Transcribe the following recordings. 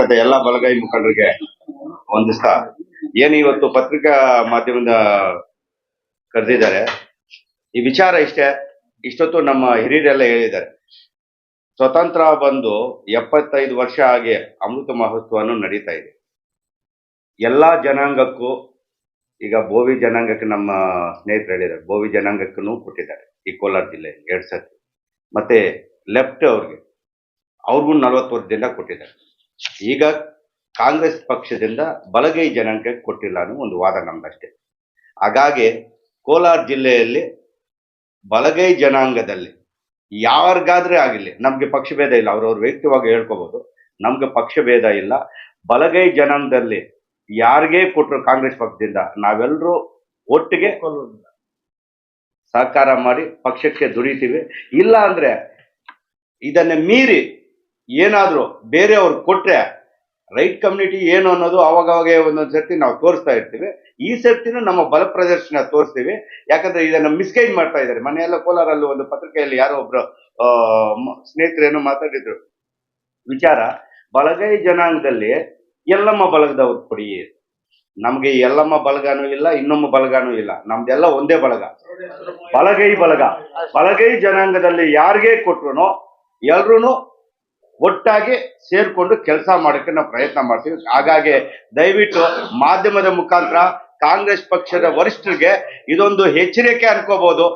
ಜನಾಂಗದ ಎಲ್ಲಾ ಬಲಗೈ ಮುಖಂಡರಿಗೆ ಒಂದಿಷ್ಟ ಏನು ಇವತ್ತು ಪತ್ರಿಕಾ ಮಾಧ್ಯಮದ ಕರೆದಿದ್ದಾರೆ? ಈ ವಿಚಾರ ಇಷ್ಟೇ, ಇಷ್ಟೊತ್ತು ನಮ್ಮ ಹಿರಿಯರೆಲ್ಲ ಹೇಳಿದ್ದಾರೆ. ಸ್ವತಂತ್ರ ಬಂದು ಎಪ್ಪತ್ತೈದು ವರ್ಷ ಆಗಿ ಅಮೃತ ಮಹೋತ್ಸವನು ನಡೀತಾ ಇದೆ. ಎಲ್ಲಾ ಜನಾಂಗಕ್ಕೂ, ಈಗ ಬೋವಿ ಜನಾಂಗಕ್ಕೆ ನಮ್ಮ ಸ್ನೇಹಿತರು ಹೇಳಿದ್ದಾರೆ. ಬೋವಿ ಜನಾಂಗಕ್ಕೂ ಕೊಟ್ಟಿದ್ದಾರೆ, ಈ ಕೋಲಾರ ಜಿಲ್ಲೆ ಎರಡ್ ಸತಿ ಮತ್ತೆ ಲೆಫ್ಟ್ ಅವ್ರಿಗೆ, ಅವ್ರಿಗೂ ನಲವತ್ತು ವರ್ಷದಿಂದ ಕೊಟ್ಟಿದ್ದಾರೆ. ಈಗ ಕಾಂಗ್ರೆಸ್ ಪಕ್ಷದಿಂದ ಬಲಗೈ ಜನಾಂಗಕ್ಕೆ ಕೊಟ್ಟಿಲ್ಲ ಅನ್ನೋ ಒಂದು ವಾದ ನಮ್ದಷ್ಟೇ. ಹಾಗಾಗಿ ಕೋಲಾರ ಜಿಲ್ಲೆಯಲ್ಲಿ ಬಲಗೈ ಜನಾಂಗದಲ್ಲಿ ಯಾರಿಗಾದ್ರೆ ಆಗಿರ್ಲಿ, ನಮ್ಗೆ ಪಕ್ಷಭೇದ ಇಲ್ಲ ಅವ್ರವ್ರ ವ್ಯಕ್ತಿವಾಗಿ ಹೇಳ್ಕೋಬಹುದು ನಮ್ಗೆ ಪಕ್ಷಭೇದ ಇಲ್ಲ. ಬಲಗೈ ಜನಾಂಗದಲ್ಲಿ ಯಾರಿಗೇ ಕೊಟ್ಟರು ಕಾಂಗ್ರೆಸ್ ಪಕ್ಷದಿಂದ? ನಾವೆಲ್ಲರೂ ಒಟ್ಟಿಗೆ ಸಹಕಾರ ಮಾಡಿ ಪಕ್ಷಕ್ಕೆ ದುಡಿತೀವಿ. ಇಲ್ಲ ಅಂದ್ರೆ ಇದನ್ನ ಮೀರಿ ಏನಾದ್ರೂ ಬೇರೆಯವ್ರು ಕೊಟ್ಟರೆ ರೈಟ್ ಕಮ್ಯುನಿಟಿ ಏನು ಅನ್ನೋದು ಅವಾಗವಾಗ ಒಂದೊಂದು ಸರ್ತಿ ನಾವು ತೋರಿಸ್ತಾ ಇರ್ತೀವಿ. ಈ ಸರ್ತಿನೂ ನಮ್ಮ ಬಲ ಪ್ರದರ್ಶನ ತೋರಿಸ್ತೀವಿ. ಯಾಕಂದ್ರೆ ಇದನ್ನು ಮಿಸ್ಗೈಡ್ ಮಾಡ್ತಾ ಇದ್ದಾರೆ. ಮನೆಯೆಲ್ಲ ಕೋಲಾರಲ್ಲಿ ಒಂದು ಪತ್ರಿಕೆಯಲ್ಲಿ ಯಾರೋ ಒಬ್ಬರು ಸ್ನೇಹಿತರೇನು ಮಾತಾಡಿದ್ರು. ವಿಚಾರ, ಬಲಗೈ ಜನಾಂಗದಲ್ಲಿ ಎಲ್ಲಮ್ಮ ಬಳಗದವ್ರು ಕೊಡಿ. ನಮಗೆ ಎಲ್ಲಮ್ಮ ಬಲಗಾನೂ ಇಲ್ಲ, ಇನ್ನೊಮ್ಮ ಬಲಗಾನೂ ಇಲ್ಲ. ನಮ್ದೆಲ್ಲ ಒಂದೇ ಬಲಗ. ಬಲಗೈ ಬಳಗ ಬಲಗೈ ಜನಾಂಗದಲ್ಲಿ ಯಾರಿಗೇ ಕೊಟ್ರು ಎಲ್ರೂ ಒಟ್ಟಾಗಿ ಸೇರ್ಕೊಂಡು ಕೆಲಸ ಮಾಡೋಕ್ಕೆ ನಾವು ಪ್ರಯತ್ನ ಮಾಡ್ತೀವಿ. ಹಾಗಾಗಿ ದಯವಿಟ್ಟು ಮಾಧ್ಯಮದ ಮುಖಾಂತರ ಕಾಂಗ್ರೆಸ್ ಪಕ್ಷದ ವರಿಷ್ಠರಿಗೆ ಇದೊಂದು ಎಚ್ಚರಿಕೆ ಅನ್ಕೋಬಹುದು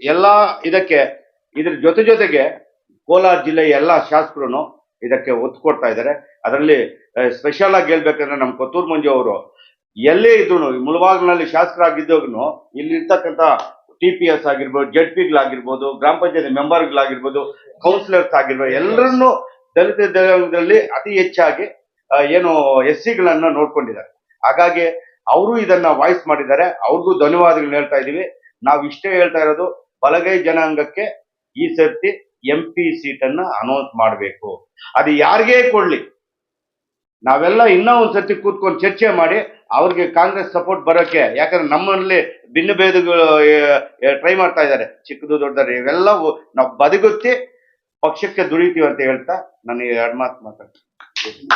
ಎಲ್ಲ ಇದಕ್ಕೆ, ಇದ್ರ ಜೊತೆ ಜೊತೆಗೆ ಕೋಲಾರ ಜಿಲ್ಲೆಯ ಎಲ್ಲ ಶಾಸಕರು ಇದಕ್ಕೆ ಒತ್ತು ಕೊಡ್ತಾ ಇದ್ದಾರೆ. ಅದರಲ್ಲಿ ಸ್ಪೆಷಲ್ ಆಗಿ ಹೇಳ್ಬೇಕಂದ್ರೆ ನಮ್ಮ ಕೊತ್ತೂರು ಮಂಜು ಅವರು, ಎಲ್ಲೇ ಇದ್ರು ಮುಳಬಾಗ್ನಲ್ಲಿ ಶಾಸಕರಾಗಿದ್ದೋಗ್ನು ಇಲ್ಲಿ ಇರ್ತಕ್ಕಂಥ ಟಿ ಪಿ ಎಸ್ ಆಗಿರ್ಬೋದು ಜೆಡ್ ಪಿಗಳಾಗಿರ್ಬೋದು ಗ್ರಾಮ ಪಂಚಾಯತ್ ಮೆಂಬರ್ಗಳಾಗಿರ್ಬೋದು ಕೌನ್ಸಿಲರ್ಸ್ ಆಗಿರ್ಬೋದು, ಎಲ್ಲರನ್ನೂ ದಲಿತ ಜನಾಂಗದಲ್ಲಿ ಅತಿ ಹೆಚ್ಚಾಗಿ ಏನು ಎಸ್ ಸಿಗಳನ್ನ ನೋಡ್ಕೊಂಡಿದ್ದಾರೆ. ಹಾಗಾಗಿ ಅವರು ಇದನ್ನ ವಾಯ್ಸ್ ಮಾಡಿದ್ದಾರೆ, ಅವ್ರಿಗೂ ಧನ್ಯವಾದಗಳು ಹೇಳ್ತಾ ಇದೀವಿ ನಾವು ಇಷ್ಟೇ ಹೇಳ್ತಾ ಇರೋದು, ಬಲಗೈ ಜನಾಂಗಕ್ಕೆ ಈ ಸರ್ತಿ ಎಂ ಪಿ ಸೀಟ್ ಅನ್ನ ಅನೌನ್ಸ್ ಮಾಡಬೇಕು. ಅದು ಯಾರಿಗೇ ಕೊಡ್ಲಿ. ನಾವೆಲ್ಲ ಇನ್ನೂ ಒಂದ್ ಸರ್ತಿ ಕೂತ್ಕೊಂಡು ಚರ್ಚೆ ಮಾಡಿ ಅವ್ರಿಗೆ ಕಾಂಗ್ರೆಸ್ ಸಪೋರ್ಟ್ ಬರೋಕೆ ಯಾಕಂದ್ರೆ ನಮ್ಮಲ್ಲಿ ಭಿನ್ನ ಭೇದಗಳು ಟ್ರೈ ಮಾಡ್ತಾ ಇದ್ದಾರೆ. ಚಿಕ್ಕದು, ದೊಡ್ಡದು, ಇವೆಲ್ಲ ನಾವು ಬದುಕುತ್ತಿ ಪಕ್ಷಕ್ಕೆ ದುಡಿತೀವಿ ಅಂತ ಹೇಳ್ತಾ ನನಗೆ ಎರಡು ಮಾತು ಮಾತಾಡ್ತೀನಿ.